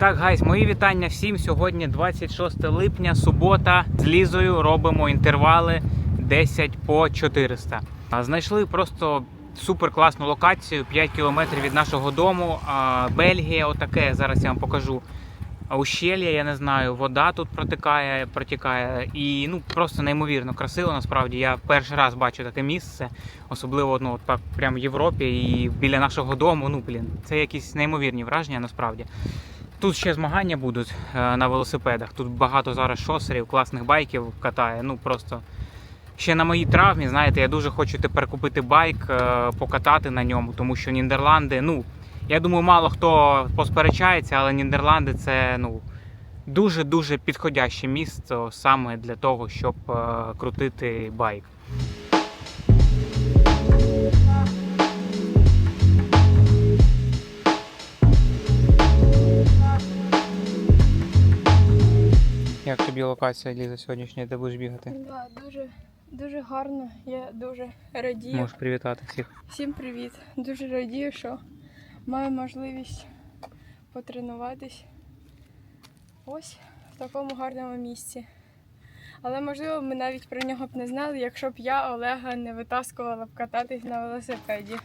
Так, гайс, мої вітання всім. Сьогодні 26 липня, субота. З Лізою робимо інтервали 10 по 400. А, Знайшли просто супер класну локацію, 5 кілометрів від нашого дому. Бельгія, отаке. Зараз я вам покажу. Ущелья, я не знаю, вода тут протикає, протікає. І ну просто неймовірно красиво. Насправді я перший раз бачу таке місце, особливо ну, от так прямо в Європі і біля нашого дому. Ну блін, це якісь неймовірні враження насправді. Тут ще змагання будуть е, на велосипедах. Тут багато зараз шосерів, класних байків катає. Ну просто ще на моїй травмі, знаєте, я дуже хочу тепер купити байк, е, покатати на ньому, тому що Нідерланди, ну я думаю, мало хто посперечається, але Нідерланди це ну дуже-дуже підходяще місце саме для того, щоб е, крутити байк. Як тобі локація Ліза сьогоднішня, де будеш бігати? Да, дуже, дуже гарно. Я дуже радію. Можеш привітати всіх. Всім привіт. Дуже радію, що маю можливість потренуватись ось в такому гарному місці. Але можливо ми навіть про нього б не знали, якщо б я Олега не витаскувала б кататись на велосипеді.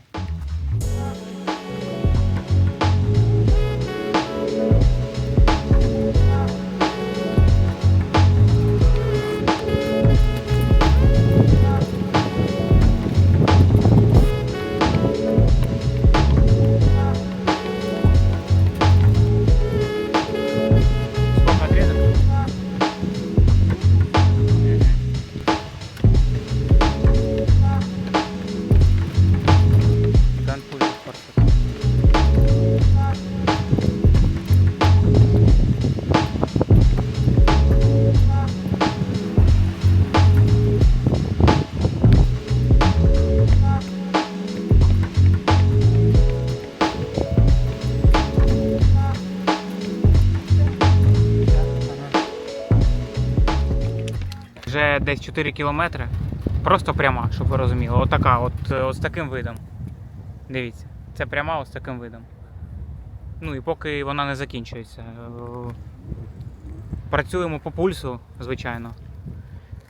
Десь 4 кілометри. Просто пряма, щоб ви розуміли. Отака, от, е, от з таким видом. Дивіться, це пряма з таким видом. Ну і поки вона не закінчується. Е, Працюємо по пульсу, звичайно.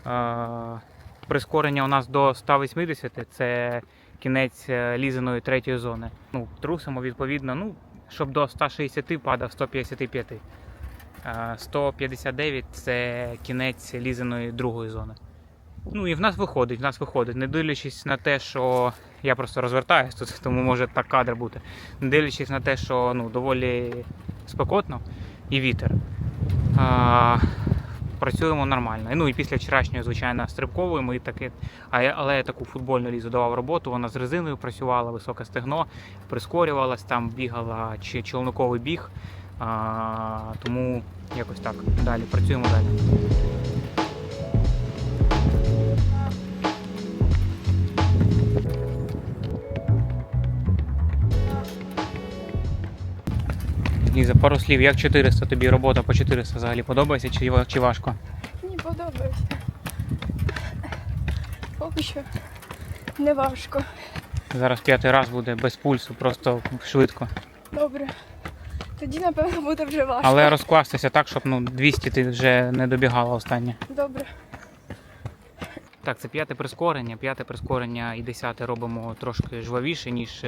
Е, Прискорення у нас до 180, це кінець лізаної третьої зони. Ну, трусимо відповідно, ну, щоб до 160 падав 155. Е, 159 це кінець лізаної другої зони. Ну і в нас виходить, в нас виходить, не дивлячись на те, що я просто розвертаюсь тут, тому може так кадр бути. Не дивлячись на те, що ну, доволі спекотно і вітер. А, працюємо нормально. Ну і після вчорашньої, звичайно, стрибкової ми таки, але я таку футбольну лізу давав роботу. Вона з резиною працювала, високе стегно, прискорювалась, там бігала чи човниковий біг. А, тому якось так. Далі працюємо далі. Ліза, пару слів, як 400 тобі робота по 400 взагалі подобається чи, чи важко? Мені подобається. Поки що не важко. Зараз п'ятий раз буде без пульсу, просто швидко. Добре. Тоді, напевно, буде вже важко. Але розкластися так, щоб ну, 200 ти вже не добігала останнє. Добре. Так, це п'яте прискорення. П'яте прискорення і десяте робимо трошки жвавіше, ніж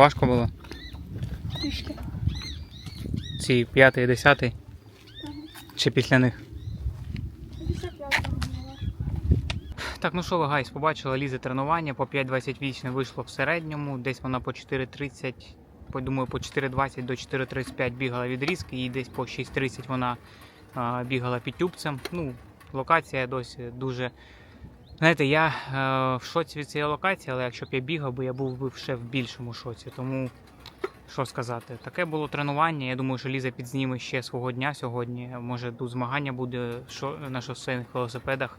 е, всі. трішки. Ці п'ятий, десятий. Чи після них? 55-го була. Так, ну що ви, гайс, побачили лізе тренування, по 5.28 вийшло в середньому, десь вона по 4.30, думаю, по 4.20 до 4.35 бігала відрізки, і десь по 6.30 вона а, бігала під тюбцем. Ну, локація досі дуже. Знаєте, я е, в шоці від цієї локації, але якщо б я бігав, би, я був би ще в більшому шоці. Тому що сказати, таке було тренування. Я думаю, що Ліза підзніме ще свого дня сьогодні. Може, тут змагання буде на шосейних велосипедах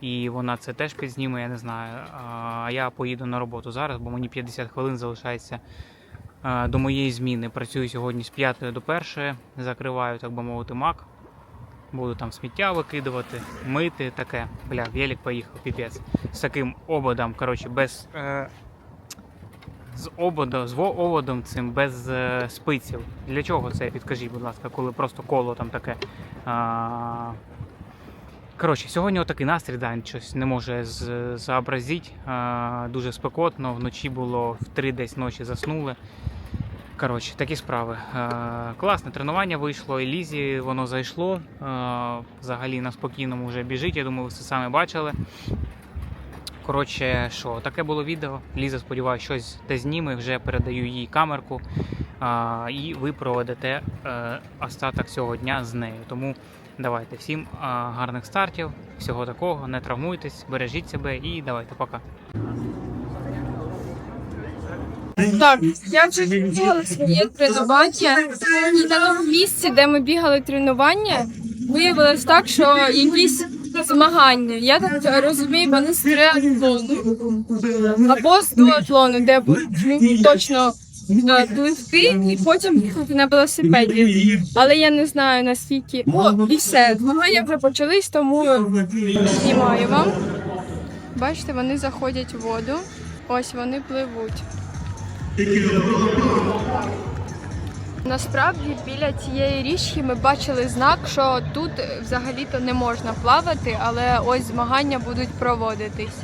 і вона це теж підзніме, я не знаю. А я поїду на роботу зараз, бо мені 50 хвилин залишається а, до моєї зміни. Працюю сьогодні з 5 до 1, закриваю, так би мовити, мак. Буду там сміття викидувати, мити, таке. Бля, велик поїхав, піпець. З таким ободом, коротше, без. Е, з ободом, з оводом цим без е, спиців. Для чого це? Підкажіть, будь ласка, коли просто коло там таке. А, Коротше, сьогодні отакий настрій, да, щось не може з- зобразити. А, дуже спекотно, вночі було в 3 десь ночі заснули. Коротше, такі справи. А, класне тренування вийшло, і Лізі воно зайшло. А, взагалі на спокійному вже біжить, я думаю, ви це саме бачили. Коротше, що, таке було відео. Ліза, сподіваюся, щось те зніме, вже передаю їй камерку. А, і ви проведете е, остаток цього дня з нею. Тому давайте всім гарних стартів, всього такого, не травмуйтесь, бережіть себе і давайте, пока. Так, я вже бігала своє тренування. І на тому місці, де ми бігали тренування, виявилось так, що якісь змагання. Я так розумію, вони з триатлону або з дуатлону, де точно е, пливти і потім їхати на велосипеді. Але я не знаю наскільки. О, і все, змагання вже почались, тому знімаю вам. Бачите, вони заходять в воду. Ось вони пливуть. Насправді біля цієї річки ми бачили знак, що тут взагалі-то не можна плавати, але ось змагання будуть проводитись.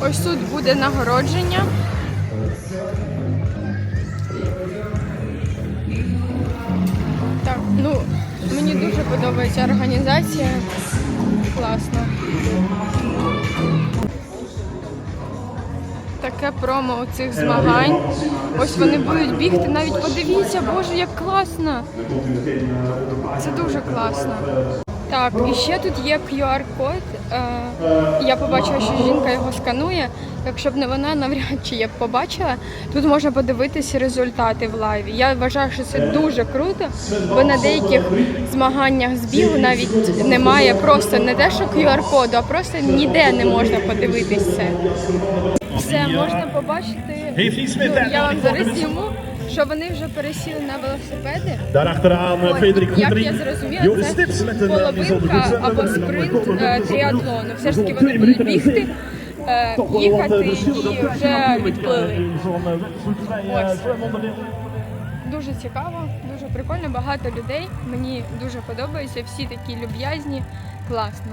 Ось тут буде нагородження. Подобається організація. Класно. Таке промо у цих змагань. Ось вони будуть бігти. Навіть подивіться, боже, як класно. Це дуже класно. Так, і ще тут є QR-код. Е, я побачила, що жінка його сканує. Якщо б не вона, навряд чи я б побачила. Тут можна подивитися результати в лайві. Я вважаю, що це дуже круто, бо на деяких змаганнях з бігу навіть немає просто не те, що QR-коду, а просто ніде не можна подивитись це. Все можна побачити. Ну, я вам зараз зніму, що вони вже пересіли на велосипеди. Ой, Як я зрозуміла, це половинка або спринт е, тріатлону. Все ж таки вони будуть бігти, е, їхати і вже відплили. Ось. Дуже цікаво, дуже прикольно, багато людей. Мені дуже подобається, всі такі люб'язні, класно.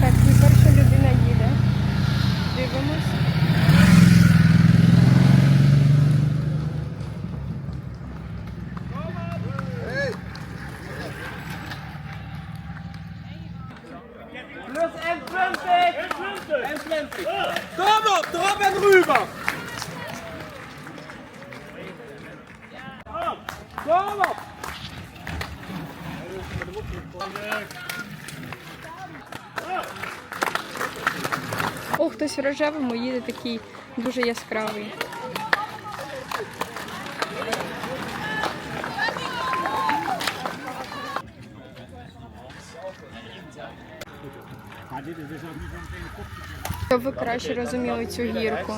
Так, і перша людина їде. Дивимось. Plus en 20! En 20! Kom op, rüber! Kom op! О, хтось в рожевому їде такий дуже яскравий. Щоб ви краще розуміли цю гірку.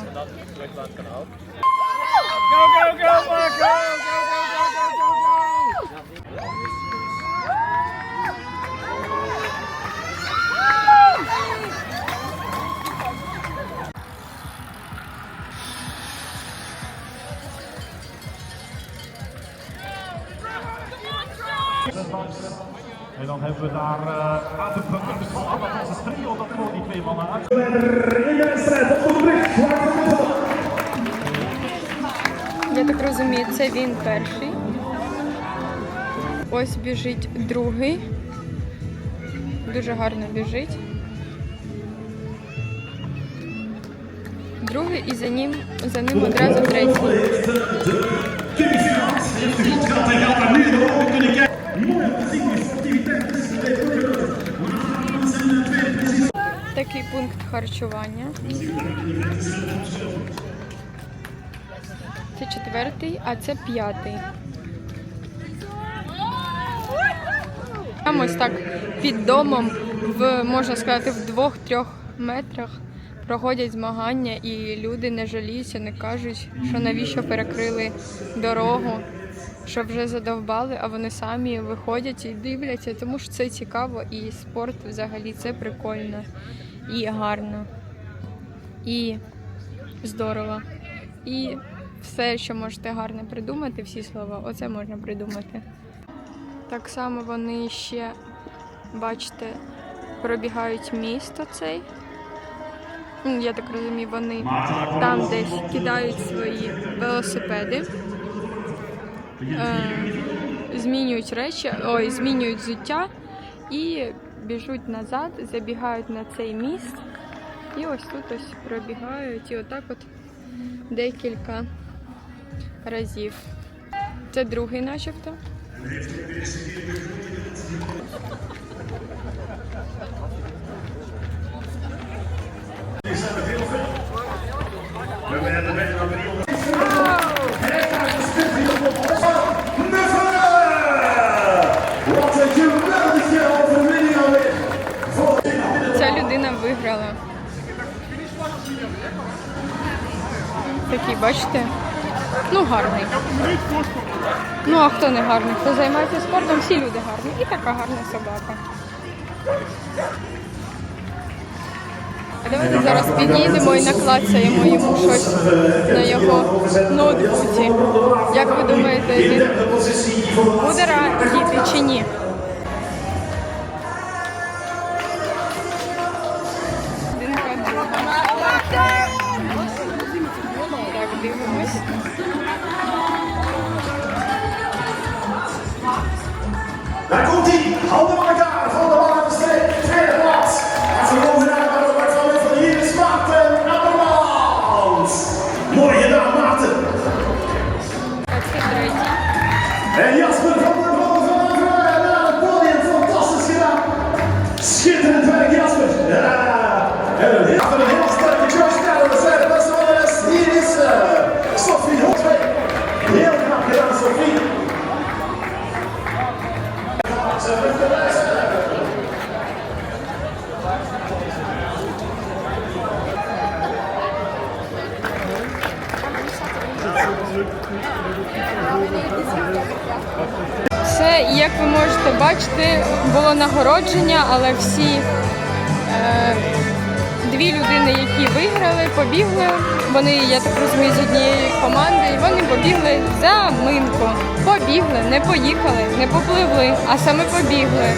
Go, go, En dan hebben we daar uh, aan de punten van Anna trio dat voor die twee mannen uit. Я так розумію, це він перший. Ось біжить другий. Дуже гарно біжить. Другий і за ним, за ним одразу третій. Такий пункт харчування. Це четвертий, а це п'ятий. Там ось так під домом, в можна сказати, в двох-трьох метрах проходять змагання, і люди не жаліються, не кажуть, що навіщо перекрили дорогу, що вже задовбали, а вони самі виходять і дивляться, тому що це цікаво і спорт взагалі це прикольно і гарно, і здорово. І все, що можете гарно придумати, всі слова, оце можна придумати. Так само вони ще, бачите, пробігають місто цей. Я так розумію, вони там десь кидають свої велосипеди, е, змінюють речі, ой, змінюють взуття і біжуть назад, забігають на цей міст. І ось тут ось пробігають і отак от декілька разів. Це другий начебто. Wat Такий, бачите? Ну, гарний. Ну, а хто не гарний? Хто займається спортом, всі люди гарні. І така гарна собака. А давайте зараз підійдемо і наклацаємо йому щось на його ноутбуці. Як ви думаєте, він буде радіти чи ні? Yeah. Це, як ви можете бачити, було нагородження, але всі е, дві людини, які виграли, побігли. Вони, я так розумію, з однієї команди, і вони побігли за минку. Побігли, не поїхали, не попливли, а саме побігли.